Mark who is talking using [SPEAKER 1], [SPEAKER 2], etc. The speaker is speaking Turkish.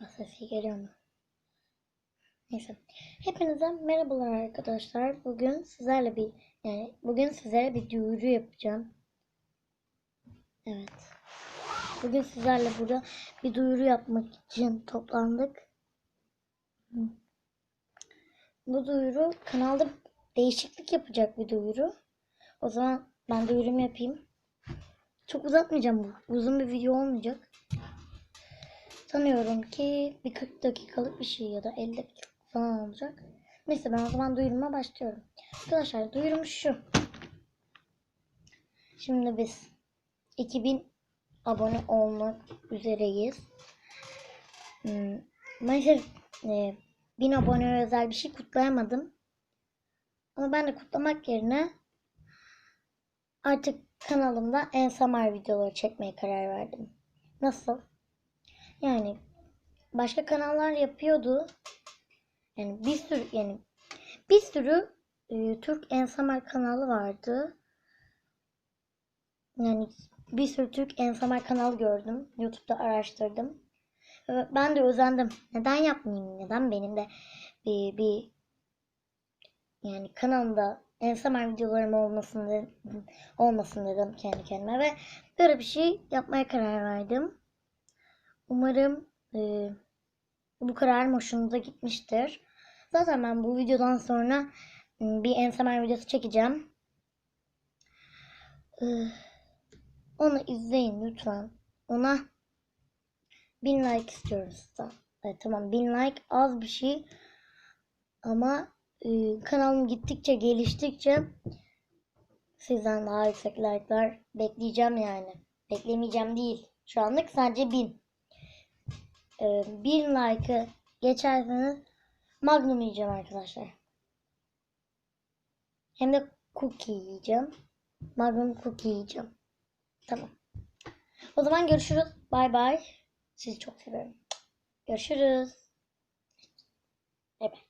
[SPEAKER 1] Acaba sesi geliyor mu? Neyse. Hepinize merhabalar arkadaşlar. Bugün sizlerle bir yani bugün sizlere bir duyuru yapacağım. Evet. Bugün sizlerle burada bir duyuru yapmak için toplandık. Bu duyuru kanalda değişiklik yapacak bir duyuru. O zaman ben duyurumu yapayım. Çok uzatmayacağım bu. Uzun bir video olmayacak. Sanıyorum ki bir 40 dakikalık bir şey ya da 50 dakika falan olacak. Neyse ben o zaman duyuruma başlıyorum. Arkadaşlar duyurum şu. Şimdi biz 2000 abone olmak üzereyiz. Hmm, maalesef e, 1000 abone özel bir şey kutlayamadım. Ama ben de kutlamak yerine artık kanalımda ASMR videoları çekmeye karar verdim. Nasıl? Yani başka kanallar yapıyordu. Yani bir sürü yani bir sürü e, Türk ASMR kanalı vardı. Yani bir sürü Türk ASMR kanalı gördüm. YouTube'da araştırdım. Ben de özendim. Neden yapmayayım? Neden benim de bir, bir yani kanalımda ASMR videolarım olmasın dedim, olmasın dedim kendi kendime ve böyle bir şey yapmaya karar verdim. Umarım e, bu kararım hoşunuza gitmiştir. Zaten ben bu videodan sonra m, bir ASMR videosu çekeceğim. E, onu izleyin lütfen. Ona 1000 like istiyorum sizden. Evet, tamam 1000 like az bir şey ama e, kanalım gittikçe geliştikçe sizden daha yüksek like'lar bekleyeceğim yani. Beklemeyeceğim değil. Şu anlık sadece 1000. E, 1000 like'ı geçerseniz Magnum yiyeceğim arkadaşlar. Hem de cookie yiyeceğim. Magnum cookie yiyeceğim. Tamam. O zaman görüşürüz. Bay bay. Sizi çok seviyorum. Görüşürüz. Bay.